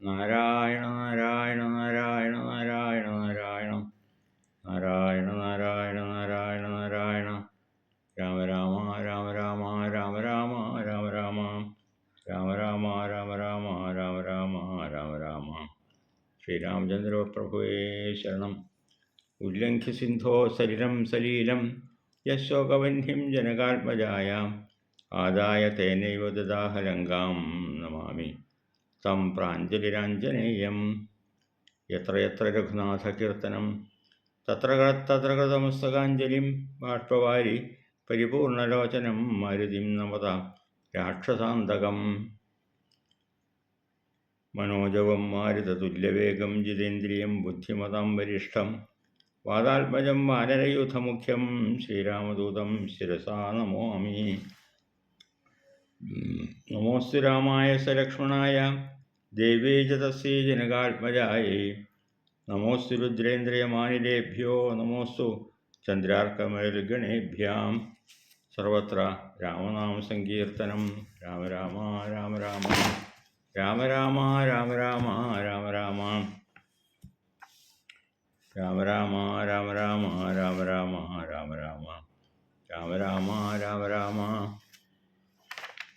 നാരായണ നാരായണ നാരായണ നാരായണ നാരായണം നാരായണ നാരായണ നാരായണ നാരായണ രാമ രാമ രാമ രാമ രാമ രാമ രാമ രാമ രാമ രാമ രാമ രാമ രാമ രാമ രാമ രാമ ശ്രീരാമചന്ദ്ര പ്രഭുവേ ശരണം ഉല്ലംഘ്യ സിന്ധോ സലിലം സലീലം യശോകവന്ധ്യം ജനകാത്മജായ ആദായ തേനൈവ ദദാഹലങ്കാം നമാമി തം പ്രാഞ്ജലിരാഞ്ജനേയം എത്ര എത്ര രഘുനാഥകീർത്തനം. തത്ര തത്ര കൃതമസ്തകാഞ്ജലിം ബാഷ്പവാരി പരിപൂർണലോചനം മരുതിം നമത രാക്ഷസാന്തകം. മനോജവം മാരുതതുല്യവേഗം ജിതേന്ദ്രിയം ബുദ്ധിമതാം വരിഷ്ഠം. വാതാത്മജം വാനരയൂഥമുഖ്യം ശ്രീരാമദൂതം ശിരസാ നമോമി നമോസ്തു രാമായ സലക്ഷ്മണായ ദേവീ തസ്യേ ജനകാത്മജായേ. ജനകാത്മജായൈ നമോസ്തു രുദ്രേന്ദ്രിയമാനിലേഭ്യോ നമോസ്തു ചന്ദ്രാർക്കമേൽഗണേഭ്യാം സർവത്ര രാമനാമസങ്കീർത്തനം രാമ രാമ രാമ രാമ രാമ രാമ രാമ രാമ രാമ രാമ. രാമ രാമ രാമ രാമ രാമ രാമ രാമ രാമ. രാമ രാമ രാമ രാമ.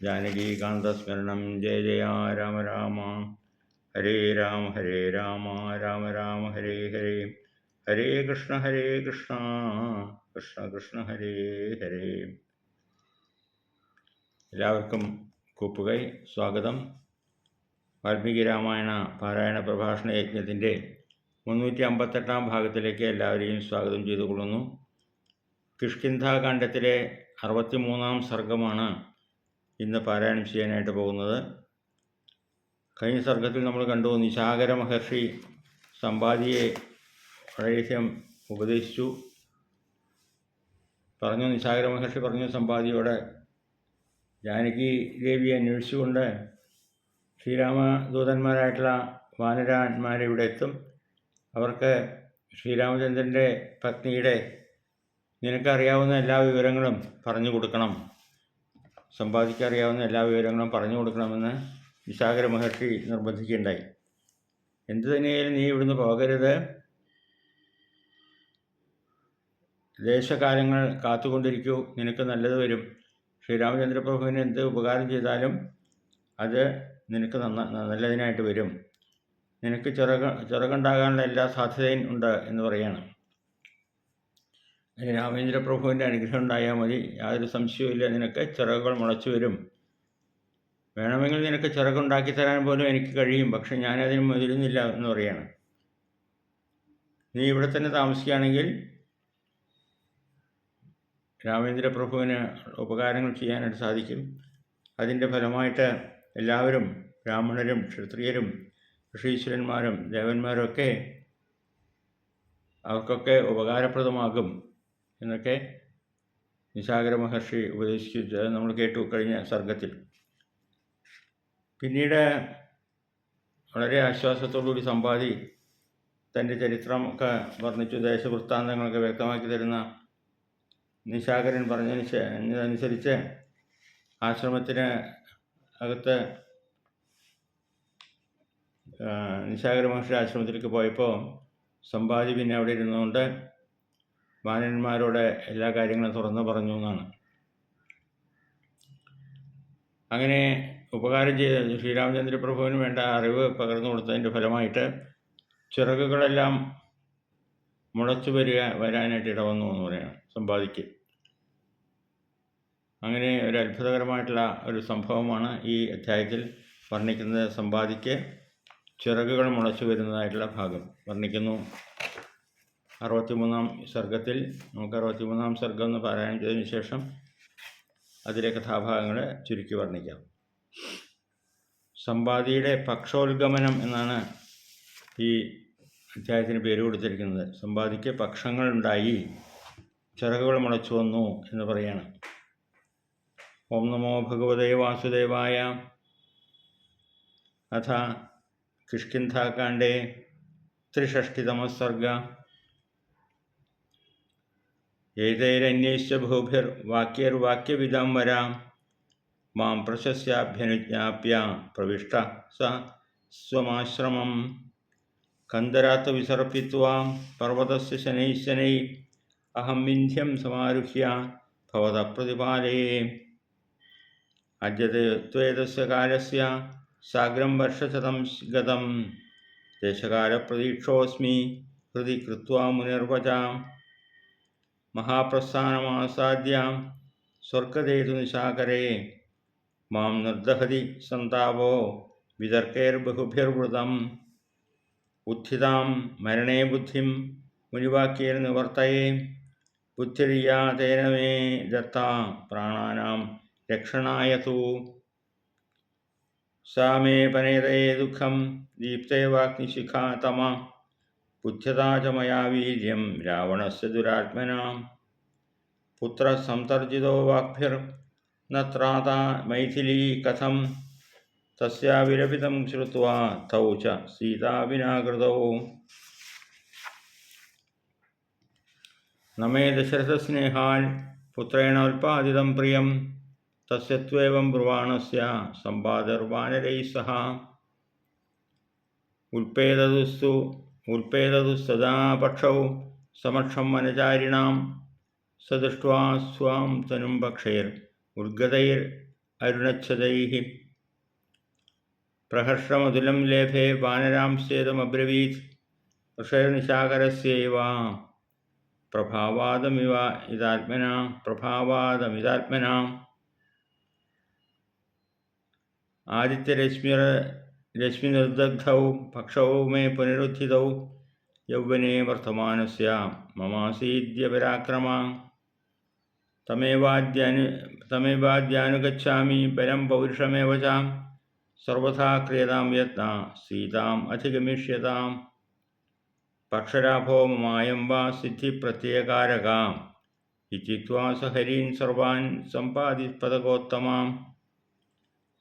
ജാനകീകാന്തസ്മരണം ജയ ജയ രാമ രാമ. ഹരേ രാമ ഹരേ രാമ രാമ രാമ ഹരേ ഹരേ. ഹരേ കൃഷ്ണ ഹരേ കൃഷ്ണ. കൃഷ്ണ കൃഷ്ണ ഹരേ ഹരേ. എല്ലാവർക്കും കൂപ്പുകൈ സ്വാഗതം. വാൽമീകി രാമായണ പാരായണ പ്രഭാഷണ യജ്ഞത്തിന്റെ മുന്നൂറ്റി അമ്പത്തെട്ടാം ഭാഗത്തിലേക്ക് എല്ലാവരെയും സ്വാഗതം ചെയ്തുകൊള്ളുന്നു. കിഷ്കിന്ധാകാന്ഡത്തിലെ അറുപത്തിമൂന്നാം സർഗമാണ് ഇന്ന് പാരായണം ചെയ്യാനായിട്ട് പോകുന്നത്. കഴിഞ്ഞ സർഗത്തിൽ നമ്മൾ കണ്ടു നിശാകര മഹർഷി സമ്പാദിയെ വളരെയധികം ഉപദേശിച്ചു. പറഞ്ഞു നിശാകര മഹർഷി പറഞ്ഞു സമ്പാദിയോടെ ജാനകി ദേവിയെ അന്വേഷിച്ചുകൊണ്ട് ശ്രീരാമദൂതന്മാരായിട്ടുള്ള വാനരാന്മാർ ഇവിടെ എത്തും. അവർക്ക് ശ്രീരാമചന്ദ്രന്റെ പത്നിയുടെ നിനക്കറിയാവുന്ന എല്ലാ വിവരങ്ങളും പറഞ്ഞു കൊടുക്കണം. സമ്പാദിക്കറിയാവുന്ന എല്ലാ വിവരങ്ങളും പറഞ്ഞു കൊടുക്കണമെന്ന് വിശാഖര മഹർഷി നിർബന്ധിക്കുകയുണ്ടായി. എന്തു തന്നെയായാലും നീ ഇവിടുന്ന് പോകരുത്. ദേശകാലങ്ങൾ കാത്തുകൊണ്ടിരിക്കൂ. നിനക്ക് നല്ലത് വരും. ശ്രീരാമചന്ദ്രപ്രഭുവിന് എന്ത് ഉപകാരം ചെയ്താലും അത് നിനക്ക് നന്ന നല്ലതിനായിട്ട് വരും. നിനക്ക് ചിറക ചിറകുണ്ടാകാനുള്ള എല്ലാ സാധ്യതയും ഉണ്ട് എന്ന് അതിന് രാമേന്ദ്രപ്രഭുവിന്റെ അനുഗ്രഹം ഉണ്ടായാൽ മതി. യാതൊരു സംശയവുമില്ല. നിനക്ക് ചിറകുകൾ മുളച്ചു വരും. വേണമെങ്കിൽ നിനക്ക് ചിറകുണ്ടാക്കി തരാൻ പോലും എനിക്ക് കഴിയും. പക്ഷെ ഞാനതിന് മുതിരുന്നില്ല എന്ന് പറയാണ്. നീ ഇവിടെ തന്നെ താമസിക്കുകയാണെങ്കിൽ രാമേന്ദ്രപ്രഭുവിന് ഉപകാരങ്ങൾ ചെയ്യാനായിട്ട് സാധിക്കും. അതിന്റെ ഫലമായിട്ട് എല്ലാവരും ബ്രാഹ്മണരും ക്ഷത്രിയരും ഋഷീശ്വരന്മാരും ദേവന്മാരും ഒക്കെ അവർക്കൊക്കെ ഉപകാരപ്രദമാകും. എന്നൊക്കെ നിസാഗര മഹർഷി ഉപദേശിച്ചത് നമ്മൾ കേട്ടു കഴിഞ്ഞ സർഗത്തിൽ. പിന്നീട് വളരെ ആശ്വാസത്തോടുകൂടി സമ്പാദി തന്റെ ചരിത്രമൊക്കെ വർണിച്ചു ദേശവൃത്താന്തങ്ങളൊക്കെ വ്യക്തമാക്കി തരുന്ന നിശാകരൻ പറഞ്ഞതനുസരിച്ച് ആശ്രമത്തിന് അകത്ത് നിശാകര മഹർഷി ആശ്രമത്തിലേക്ക് പോയപ്പോൾ സമ്പാദി പിന്നെ അവിടെ ഇരുന്നുകൊണ്ട് വാനന്മാരോട് എല്ലാ കാര്യങ്ങളും തുറന്നു പറഞ്ഞു എന്നാണ്. അങ്ങനെ ഉപകാരം ചെയ്ത ശ്രീരാമചന്ദ്ര പ്രഭുവിന് വേണ്ട അറിവ് പകർന്നു കൊടുത്തതിന്റെ ഫലമായിട്ട് ചിറകുകളെല്ലാം മുളച്ചു വരിക വരാനായിട്ട് ഇടവന്നു എന്ന് പറയണം സമ്പാദിക്ക്. അങ്ങനെ ഒരു അത്ഭുതകരമായിട്ടുള്ള ഒരു സംഭവമാണ് ഈ അധ്യായത്തിൽ വർണിക്കുന്നത് സമ്പാദിക്ക് ചിറകുകൾ മുളച്ചു വരുന്നതായിട്ടുള്ള ഭാഗം. വർണിക്കുന്നു. അറുപത്തിമൂന്നാം സർഗത്തിൽ നമുക്ക് അറുപത്തിമൂന്നാം സർഗം എന്ന് പാരായണം ചെയ്തതിനു ശേഷം അതിലെ കഥാഭാഗങ്ങളെ ചുരുക്കി വർണിക്കാം. സമ്പാദിയുടെ പക്ഷോത്ഗമനം എന്നാണ് ഈ അധ്യായത്തിന് പേര് കൊടുത്തിരിക്കുന്നത്. സമ്പാദിക്ക് പക്ഷങ്ങളുണ്ടായി ചിറകുകൾ മുളച്ചു വന്നു എന്ന് പറയാണ്. ഓം നമോ ഭഗവതേ വാസുദേവായ. അഥ കിഷ്കിന്ധാകാണ്ഡേ ത്രിഷഷ്ടിതമസർഗ ഏതൈരന്വേഷിച്ച ഭൂഭിർ വാക്യർ വാക്യവിധം വരാം. മാം പ്രശസ്യാഭ്യനുജ്ഞാപ്യ പ്രവിഷ്ട സ സ്വമാശ്രമം. കന്ദരാത്ത് വിസർപ്പിത്വാ പർവതസ്യ ശനൈശനൈ അഹം വിന്ധ്യം സമാരുഹ്യ ഭവത പ്രതിപാലയേ അദ്യത്വേതസ്യ കാലസ്യ സാഗ്രം വർഷശതം ഗതം. ദേശകാലപ്രതീക്ഷോസ്മി ഹൃതി കൃത്വാ മുനിർവചാം. മഹാപ്രസ്ഥാനമാസാദ്യ സ്വർഗതേതു നിശാകരേ. മാം നിർദഹതി സന്താപോ. വിതർക്കേർബഹുഭിർവൃതം ഉത്ഥിതാം മരണേ ബുദ്ധിം മുനിവാക്യൈർനിവർത്തയേ ബുദ്ധിരിയാ തേന മേ ദത്ത പ്രാണാനാം രക്ഷണായതു. സാമേ പനേതയേ ദുഃഖം ദീപ്തേവാഗ്നിശിഖാ പുച്ഛതാ ച മയാ വീര്യം രാവണസ് ദുരാത്മന പുത്രസംതർജിതോ വാഭ്യർ നാതാ മൈഥിലീ കഥം. തസ്യാവിലപിതം ശ്രുവാ തൗ ച സീതാവിനാകൃതൗ നമേ ദശരഥസ്നേഹാൽ പുത്രേണോൽപാദിതം പ്രിയം. തസ്യത്വേവം ബ്രുവാണസ്യ സമ്പാദർവാനരൈ സഹ. उल्पेतदुस्सदा पक्षौ समक्षम मनचारिणां सदृष्ट्वा स्वां तनुं भक्षैर्उद्गतैररुणच्छदैः प्रहर्षमधुलं लेफे वानरांस्येदमब्रवीत् ऋषैर्निशाकरस्यैवा प्रभावादमिव इदात्मना, प्रभावादमिदात्मना। आदित्यरश्मिर रश्मिनिर्दग्धौ पक्षौ मे पुनरुत्थित यौवने वर्तमानस्य ममासीद्य पराक्रम तमेवाद्यानु, तमेवाद्यानुगच्छामि बलं पौरुषमेव सर्वथा क्रियतां यत्ना सीता अतिगमिष्यता पक्षराभो मयं वा सिद्धिप्रत्ययकारकाम्। इत्युक्त्वा स हरीन् सर्वान्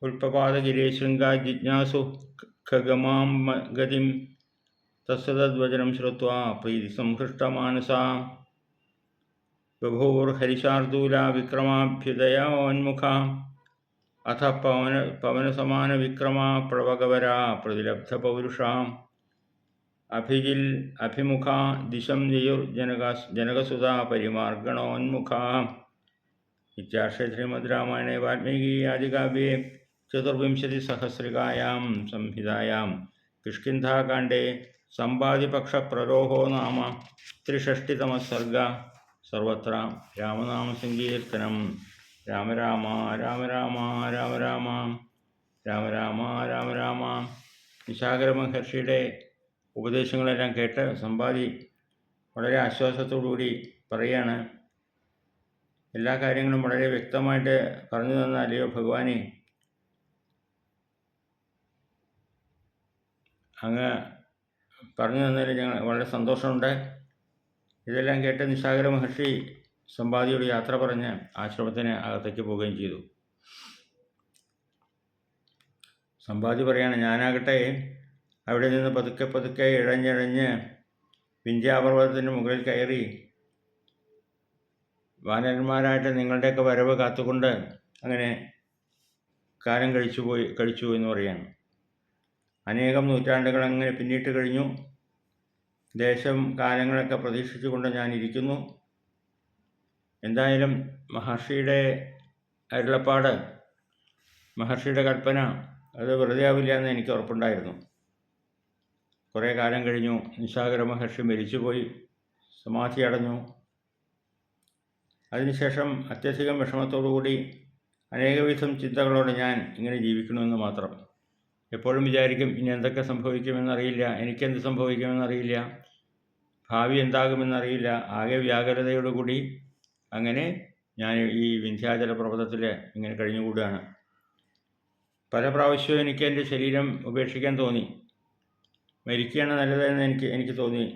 उल्पादगिरे श्रृंगार जिज्ञासु खगमा गति तस्वजनम श्रुवा प्रीति संहृष्ट मनसा बभूर्हरीशादूला विक्रमाभ्युदयान्मुखा अथ पवन पवन सन विक्रमा प्रवगवरा प्रतिलब्धपौरुषा। अभिजिल, अभिमुखा दिशं निजुर्जनक जनकसुता पिमागणोन्मुखा इशे श्रीमद्रमणे वाल्मीकि आदि काव्ये ആദികാവ്യേ संहितायां किष्किन्धाकाण्डे सम्पादिपक्षप्ररोहो नाम ത്രിഷഷ്ടിതമः സർഗ സർവത്ര രാമനാമസങ്കീർത്തനം രാമ രാമ രാമ രാമ രാമ രാമ രാമ രാമ രാമ രാമ നിശാഗര മഹർഷിയുടെ ഉപദേശങ്ങളെല്ലാം കേട്ട് സമ്പാദി വളരെ ആശ്വാസത്തോടുകൂടി പറയുകയാണ് എല്ലാ കാര്യങ്ങളും വളരെ വ്യക്തമായിട്ട് പറഞ്ഞു തന്നാലയോ ഭഗവാനെ? അങ്ങ് പറഞ്ഞു തന്നതിൽ ഞങ്ങൾ വളരെ സന്തോഷമുണ്ട്. ഇതെല്ലാം കേട്ട് നിശാഗര മഹർഷി സമ്പാദിയോട് യാത്ര പറഞ്ഞ് ആശ്രമത്തിന് അകത്തേക്ക് പോവുകയും ചെയ്തു. സമ്പാദി പറയാണ് ഞാനാകട്ടെ അവിടെ നിന്ന് പതുക്കെ പതുക്കെ ഇഴഞ്ഞിഴഞ്ഞ് വിന്ധ്യാപർവതത്തിന്റെ മുകളിൽ കയറി വാനരന്മാരായിട്ട് നിങ്ങളുടെയൊക്കെ വരവ് കാത്തുകൊണ്ട് അങ്ങനെ കാലം കഴിച്ചു പോയി കഴിച്ചു എന്ന് പറയാണ്. അനേകം നൂറ്റാണ്ടുകൾ അങ്ങനെ പിന്നിട്ട് കഴിഞ്ഞു. ദേശം കാലങ്ങളൊക്കെ പ്രതീക്ഷിച്ചുകൊണ്ട് ഞാൻ ഇരിക്കുന്നു. എന്തായാലും മഹർഷിയുടെ അരുളപ്പാട് മഹർഷിയുടെ കൽപ്പന അത് വെറുതെ ആവില്ല എന്ന് എനിക്ക് ഉറപ്പുണ്ടായിരുന്നു. കുറേ കാലം കഴിഞ്ഞു. നിശാഗര മഹർഷി മരിച്ചുപോയി. സമാധി അടഞ്ഞു. അതിനുശേഷം അത്യധികം വിഷമത്തോടുകൂടി അനേകവിധം ചിന്തകളോടെ ഞാൻ ഇങ്ങനെ ജീവിക്കണമെന്ന് മാത്രം. എപ്പോഴും വിചാരിക്കും ഇനി എന്തൊക്കെ സംഭവിക്കുമെന്നറിയില്ല എനിക്കെന്ത് സംഭവിക്കുമെന്നറിയില്ല ഭാവി എന്താകുമെന്നറിയില്ല ആകെ വ്യാകുലതയോടുകൂടി അങ്ങനെ ഞാൻ ഈ വിന്ധ്യാചല പർവതത്തിൽ ഇങ്ങനെ കഴിഞ്ഞുകൂടുകയാണ് പല പ്രാവശ്യവും എനിക്ക് എന്റെ ശരീരം ഉപേക്ഷിക്കാൻ തോന്നി. മരിക്കുകയാണ് നല്ലതെന്ന് എനിക്ക് എനിക്ക് തോന്നി.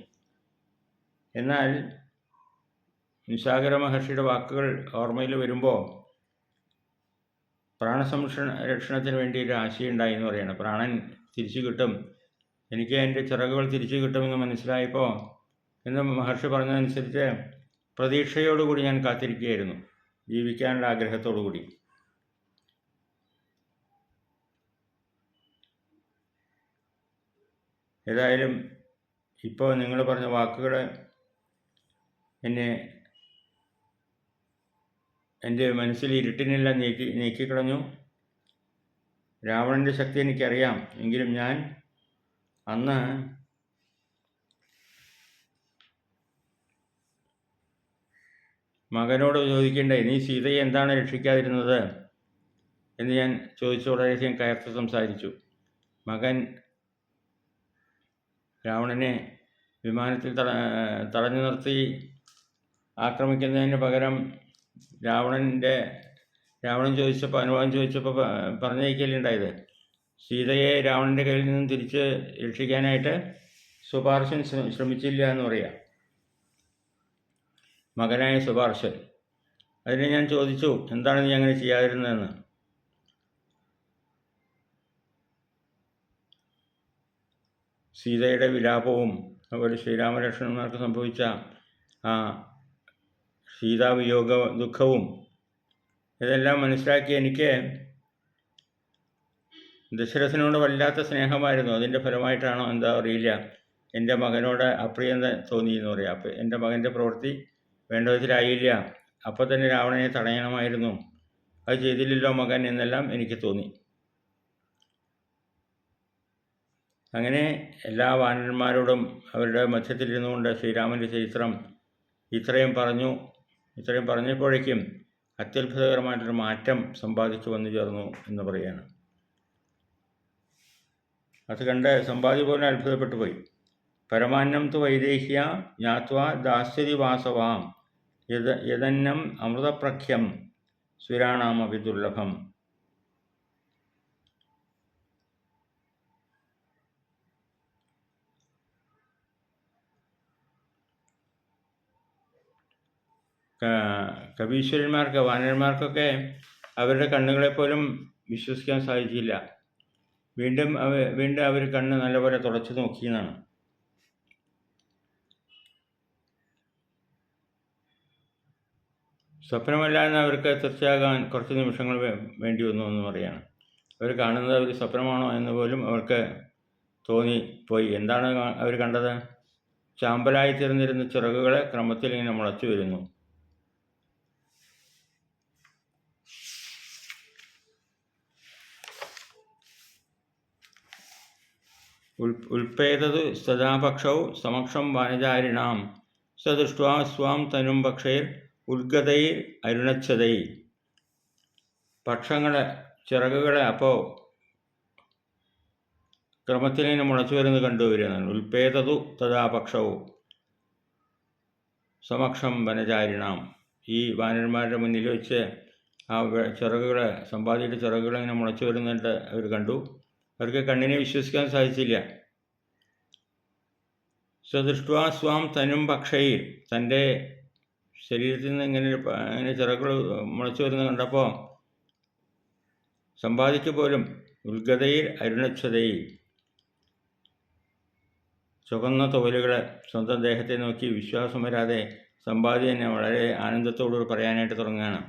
എന്നാൽ നിസാഗര മഹർഷിയുടെ വാക്കുകൾ ഓർമ്മയിൽ വരുമ്പോൾ പ്രാണസംരക്ഷണ രക്ഷണത്തിന് വേണ്ടി ഒരു ആശയുണ്ടായി എന്ന് പറയുന്നത് പ്രാണൻ തിരിച്ചു കിട്ടും. എനിക്ക് എന്റെ ചിറകുകൾ തിരിച്ചു കിട്ടുമെന്ന് മനസ്സിലായപ്പോൾ എന്ന് മഹർഷി പറഞ്ഞതനുസരിച്ച് പ്രതീക്ഷയോടുകൂടി ഞാൻ കാത്തിരിക്കുകയായിരുന്നു. ജീവിക്കാനുള്ള ആഗ്രഹത്തോടുകൂടി. ഏതായാലും ഇപ്പോൾ നിങ്ങൾ പറഞ്ഞ വാക്കുകൾ എന്നെ എന്റെ മനസ്സിൽ ഇരുട്ടിനെല്ലാം നീക്കി നീക്കിക്കളഞ്ഞു. രാവണന്റെ ശക്തി എനിക്കറിയാം. എങ്കിലും ഞാൻ അന്ന് മകനോട് ചോദിക്കേണ്ടേ നീ സീതയെ എന്താണ് രക്ഷിക്കാതിരുന്നത്? എന്ന് ഞാൻ ചോദിച്ചു വളരെയധികം കയർത്ത് സംസാരിച്ചു. മകൻ രാവണനെ വിമാനത്തിൽ തട തടഞ്ഞു നിർത്തി ആക്രമിക്കുന്നതിന് പകരം രാവണന്റെ രാവണൻ ചോദിച്ചപ്പോൾ അനുവാദം ചോദിച്ചപ്പോൾ പറഞ്ഞയക്കലുണ്ടായത് സീതയെ രാവണന്റെ കയ്യിൽ നിന്നും തിരിച്ച് രക്ഷിക്കാനായിട്ട് സുപാർശൻ ശ്രമിച്ചില്ല എന്ന് പറയാം. മകനായ സുപാർശൻ അതിനെ ഞാൻ ചോദിച്ചു എന്താണ് നീ അങ്ങനെ ചെയ്യാതിരുന്നതെന്ന്? സീതയുടെ വിലാപവും അതുപോലെ ശ്രീരാമലക്ഷ്മണന്മാർക്ക് സംഭവിച്ച ആ സീതാവിയോഗ ദുഃഖവും ഇതെല്ലാം മനസ്സിലാക്കി എനിക്ക് ദശരഥനോട് വല്ലാത്ത സ്നേഹമായിരുന്നു. അതിന്റെ ഫലമായിട്ടാണോ എന്താ അറിയില്ല. എന്റെ മകനോട് അപ്രിയം തോന്നി എന്ന് പറയാം. അപ്പം എന്റെ മകന്റെ പ്രവൃത്തി വേണ്ട വിധത്തിലായില്ല അപ്പോൾ തന്നെ രാവണനെ തടയണമായിരുന്നു. അത് ചെയ്തില്ലല്ലോ മകൻ എന്നെല്ലാം എനിക്ക് തോന്നി. അങ്ങനെ എല്ലാ വാനന്മാരോടും അവരുടെ മധ്യത്തിലിരുന്നുകൊണ്ട് ശ്രീരാമന്റെ ചരിത്രം ഇത്രയും പറഞ്ഞു. ഇത്രയും പറഞ്ഞപ്പോഴേക്കും അത്യത്ഭുതകരമായിട്ടൊരു മാറ്റം സമ്പാദിച്ചു വന്നു ചേർന്നു എന്ന് പറയുകയാണ്. അത് കണ്ട് സമ്പാദി പോലെ അത്ഭുതപ്പെട്ടു പോയി. പരമാന്നം തു വൈദേഹ്യ ജ്ഞാത്വ ദാസ്യതി വാസവാം യദ യദന്നം അമൃതപ്രഖ്യം സുരാണാമപി ദുർലഭം കവീശ്വരന്മാർക്ക് വാനരന്മാർക്കൊക്കെ അവരുടെ കണ്ണുകളെപ്പോലും വിശ്വസിക്കാൻ സാധിച്ചില്ല. വീണ്ടും അവ വീണ്ടും അവർ കണ്ണ് നല്ലപോലെ തുടച്ചു നോക്കിയെന്നാണ്. സ്വപ്നമല്ല അവർക്ക് തീർച്ചയാകാൻ കുറച്ച് നിമിഷങ്ങൾ വേണ്ടി വന്നു എന്ന് പറയാണ്. അവർ കാണുന്നത് അവർ സ്വപ്നമാണോ എന്ന് പോലും അവർക്ക് തോന്നി പോയി. എന്താണ് അവർ കണ്ടത്? ചാമ്പലായി തീർന്നിരുന്ന ചിറകുകളെ ക്രമത്തിൽ ഇങ്ങനെ മുളച്ചു വരുന്നു. ഉൽ ഉൽപ്പേതത് സദാപക്ഷൗ സമക്ഷം വാനചാരിണാം സദൃഷ്ട്വാ സ്വാം തനും പക്ഷേർ ഉദ്ഗതൈർ അരുണച്ഛതൈ. പക്ഷങ്ങളെ ചിറകുകളെ അപ്പോൾ ക്രമത്തിൽ തന്നെ മുളച്ചു വരുന്നത് കണ്ടുവരുന്നതാണ് ഉൽപ്പേതതു തഥാപക്ഷവും സമക്ഷം വനചാരിണാം. ഈ വാനന്മാരുടെ മുന്നിൽ വെച്ച് ആ ചിറകുകളെ സമ്പാദിയുടെ ചിറകുകളെ ഇങ്ങനെ മുളച്ചു വരുന്നുണ്ട് അവർ കണ്ടു. അവർക്ക് കണ്ണിനെ വിശ്വസിക്കാൻ സാധിച്ചില്ല. സ്വദൃഷ്ട്വാ സ്വാം തനും പക്ഷയിൽ തന്റെ ശരീരത്തിൽ നിന്ന് ഇങ്ങനെ ഇങ്ങനെ ചിറകൾ മുളച്ചു വരുന്ന കണ്ടപ്പോൾ സമ്പാദിച്ചു പോലും ഉത്ഗതയിൽ അരുണച്ഛതയിൽ. ചുവന്ന തോലുകളെ സ്വന്തം ദേഹത്തെ നോക്കി വിശ്വാസം വരാതെ സമ്പാദി തന്നെ വളരെ ആനന്ദത്തോടുകൂടി പറയാനായിട്ട് തുടങ്ങുകയാണ്.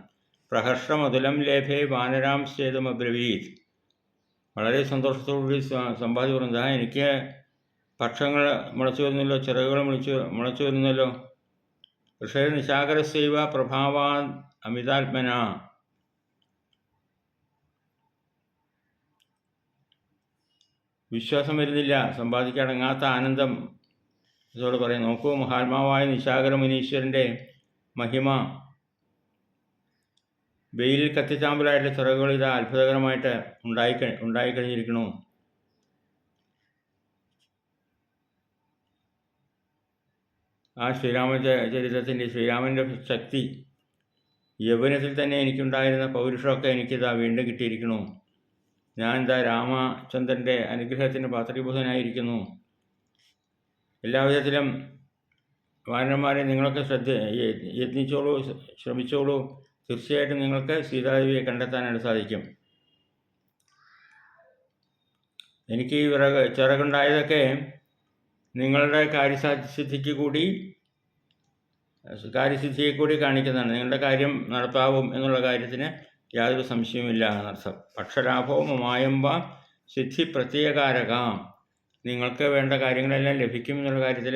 പ്രഹർഷമതുലം ലേഭേ വാനരാം ചേതം അബ്രവീത് വളരെ സന്തോഷത്തോടുകൂടി സമ്പാദി പറഞ്ഞത് ആ എനിക്ക് പക്ഷങ്ങൾ മുളച്ചു വരുന്നല്ലോ ചിറകുകൾ മുളച്ചു മുളച്ചു വരുന്നല്ലോ. പക്ഷേ നിശാകരസൈവ പ്രഭാവാൻ അമിതാത്മന. വിശ്വാസം വരുന്നില്ല സമ്പാദിക്കടങ്ങാത്ത ആനന്ദം. ഇതോട് പറയും നോക്കൂ മഹാത്മാവായ നിശാകര മുനീശ്വരന്റെ മഹിമ. വെയിലിൽ കത്തിച്ചാമ്പലായിട്ടുള്ള ചിറകുകൾ ഇത് അത്ഭുതകരമായിട്ട് ഉണ്ടായി ഉണ്ടായിക്കഴിഞ്ഞിരിക്കണു ആ ശ്രീരാമ ചരിത്രത്തിന്റെ ശ്രീരാമന്റെ ശക്തി യൗവനത്തിൽ തന്നെ എനിക്കുണ്ടായിരുന്ന പൗരുഷമൊക്കെ എനിക്കിതാ വീണ്ടും കിട്ടിയിരിക്കുന്നു. ഞാൻ ഇതാ രാമചന്ദ്രന്റെ അനുഗ്രഹത്തിന് പാത്രീഭൂതനായിരിക്കുന്നു. എല്ലാവിധത്തിലും വാനന്മാരെ നിങ്ങളൊക്കെ ശ്രദ്ധ യത്നിച്ചോളൂ ശ്രമിച്ചോളൂ. തീർച്ചയായിട്ടും നിങ്ങൾക്ക് സീതാദേവിയെ കണ്ടെത്താനായിട്ട് സാധിക്കും. എനിക്ക് ഈ വിറക് ചിറകുണ്ടായതൊക്കെ നിങ്ങളുടെ കാര്യസാധ്യസിദ്ധിക്ക് കൂടി കാര്യസിദ്ധിയെ കൂടി കാണിക്കുന്നതാണ്. നിങ്ങളുടെ കാര്യം നടപ്പാവും എന്നുള്ള കാര്യത്തിന് യാതൊരു സംശയവുമില്ല എന്നർത്ഥം. പക്ഷലാഭവും മായമ്പ സിദ്ധി പ്രത്യേകാരകാം നിങ്ങൾക്ക് വേണ്ട കാര്യങ്ങളെല്ലാം ലഭിക്കും എന്നുള്ള കാര്യത്തിൽ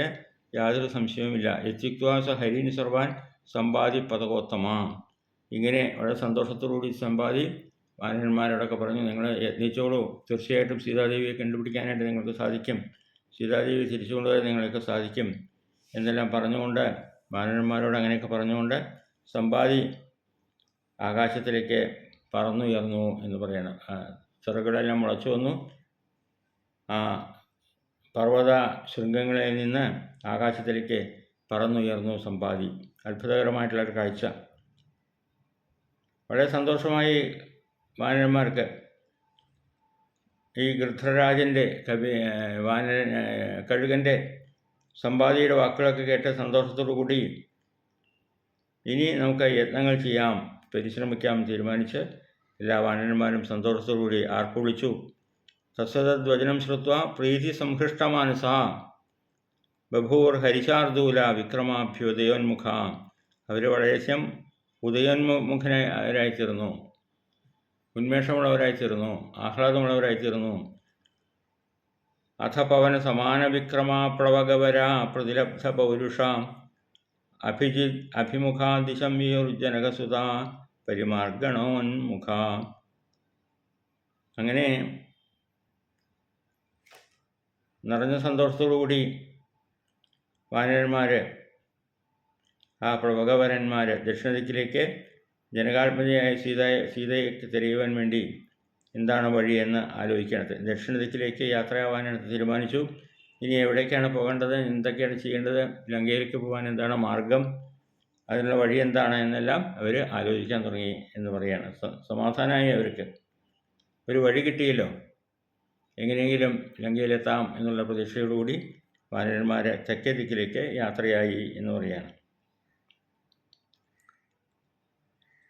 യാതൊരു സംശയവുമില്ല. യത്യുക്വാസ ഹരിന് സർവാൻ സമ്പാദി പദകോത്തമ ഇങ്ങനെ വളരെ സന്തോഷത്തോടുകൂടി സമ്പാദി വാനന്മാരോടൊക്കെ പറഞ്ഞു നിങ്ങൾ യത്നിച്ചോളൂ. തീർച്ചയായിട്ടും സീതാദേവിയെ കണ്ടുപിടിക്കാനായിട്ട് നിങ്ങൾക്ക് സാധിക്കും. സീതാദേവി തിരിച്ചു കൊണ്ടുവരാൻ നിങ്ങൾക്ക് സാധിക്കും. എന്നെല്ലാം പറഞ്ഞുകൊണ്ട് വാനരന്മാരോട് അങ്ങനെയൊക്കെ പറഞ്ഞുകൊണ്ട് സമ്പാദി ആകാശത്തിലേക്ക് പറന്നുയർന്നു എന്ന് പറയണം. ചെറുകിടെല്ലാം മുളച്ചു വന്നു. ആ പർവത ശൃംഗങ്ങളിൽ നിന്ന് ആകാശത്തിലേക്ക് പറന്നുയർന്നു സമ്പാദി. അത്ഭുതകരമായിട്ടുള്ള ഒരു കാഴ്ച. വളരെ സന്തോഷമായി വാനരന്മാർക്ക് ഈ ഗൃധ്രരാജന്റെ കവി വാനര കഴുകന്റെ സമ്പാദിയുടെ വാക്കുകളൊക്കെ കേട്ട് സന്തോഷത്തോടു കൂടി ഇനി നമുക്ക് യത്നങ്ങൾ ചെയ്യാം പരിശ്രമിക്കാം തീരുമാനിച്ച് എല്ലാ വാനരന്മാരും സന്തോഷത്തോടു കൂടി ആർപ്പുവിളിച്ചു തസ്സതദ്വചനം ശ്രുത്വ പ്രീതി സംഹൃഷ്ടമാനസ ബഭൂർ ഹരിശാർദൂല വിക്രമാഭ്യുദയോന്മുഖ. അവർ വളരെയധികം ഉദയോന്മുഖരായിത്തീർന്നു ഉന്മേഷമുള്ളവരായിത്തീർന്നു ആഹ്ലാദമുള്ളവരായിത്തീർന്നു അഥ പവന സമാന വിക്രമ പ്ലവകവര പ്രതിലബ്ധ പൗരുഷ. അഭിജി അഭിമുഖാദിശംയുർജനകസുത പരിമാർഗണോന്മുഖ അങ്ങനെ നിറഞ്ഞ സന്തോഷത്തോടുകൂടി വാനരന്മാർ ആ പ്രഭകവരന്മാർ ദക്ഷിണദിക്കിലേക്ക് ജനകാത്മജയായ സീതയെ സീതയെ തിരയുവാൻ വേണ്ടി എന്താണ് വഴിയെന്ന് ആലോചിക്കണത്. ദക്ഷിണദിക്കിലേക്ക് യാത്രയാവാനാണ് തീരുമാനിച്ചു. ഇനി എവിടേക്കാണ് പോകേണ്ടത്? എന്തൊക്കെയാണ് ചെയ്യേണ്ടത്? ലങ്കയിലേക്ക് പോകാൻ എന്താണ് മാർഗം? അതിനുള്ള വഴി എന്താണ് എന്നെല്ലാം അവർ ആലോചിക്കാൻ തുടങ്ങി എന്ന് പറയാണ്. സമാധാനമായി അവർക്ക്. ഒരു വഴി കിട്ടിയല്ലോ. എങ്ങനെയെങ്കിലും ലങ്കയിലെത്താം എന്നുള്ള പ്രതീക്ഷയോടുകൂടി വാനരന്മാരെ തെക്കേ ദിക്കിലേക്ക് യാത്രയായി എന്ന് പറയുകയാണ്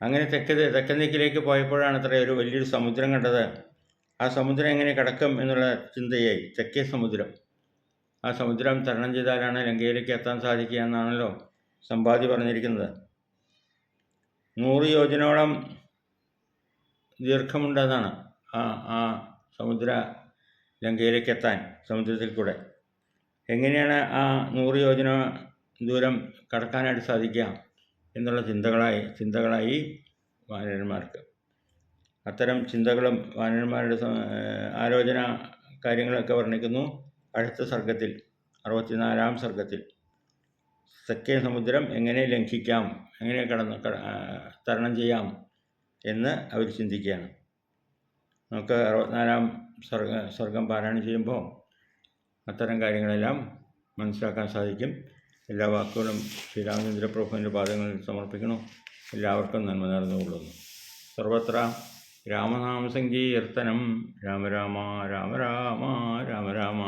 അങ്ങനെ തെക്ക് തെക്കൻ ദിക്കിലേക്ക് പോയപ്പോഴാണ് അത്ര ഒരു വലിയൊരു സമുദ്രം കണ്ടത്. ആ സമുദ്രം എങ്ങനെ കിടക്കും എന്നുള്ള ചിന്തയായി. തെക്കേ സമുദ്രം. ആ സമുദ്രം തരണം ചെയ്താലാണ് ലങ്കയിലേക്ക് എത്താൻ സാധിക്കുക എന്നാണല്ലോ സമ്പാദി പറഞ്ഞിരിക്കുന്നത്. നൂറ് യോജനോളം ദീർഘമുണ്ടെന്നാണ് ആ ആ സമുദ്ര ലങ്കയിലേക്ക് എത്താൻ സമുദ്രത്തിൽ കൂടെ. എങ്ങനെയാണ് ആ നൂറ് യോജന ദൂരം കടക്കാനായിട്ട് സാധിക്കുക? എന്നുള്ള ചിന്തകളായി ചിന്തകളായി വാനരന്മാർക്ക്. അത്തരം ചിന്തകളും വാനരന്മാരുടെ ആലോചന കാര്യങ്ങളൊക്കെ വർണിക്കുന്നു അടുത്ത സർഗത്തിൽ അറുപത്തിനാലാം സർഗത്തിൽ തെക്കേ സമുദ്രം എങ്ങനെ ലംഘിക്കാം എങ്ങനെ കടന്ന് തരണം ചെയ്യാം എന്ന് അവർ ചിന്തിക്കുകയാണ്. നമുക്ക് അറുപത്തിനാലാം സർഗ സർഗം പാരായണം ചെയ്യുമ്പോൾ അത്തരം കാര്യങ്ങളെല്ലാം മനസ്സിലാക്കാൻ സാധിക്കും. എല്ലാ വാക്കുകളും ശ്രീരാമചന്ദ്ര പ്രഭുവിന്റെ പാദങ്ങളിൽ സമർപ്പിക്കണം? എല്ലാവർക്കും നന്മ നേർന്നുകൊള്ളുന്നു. സർവത്ര രാമനാമസങ്കീർത്തനം രാമ രാമ രാമ രാമ രാമ രാമ.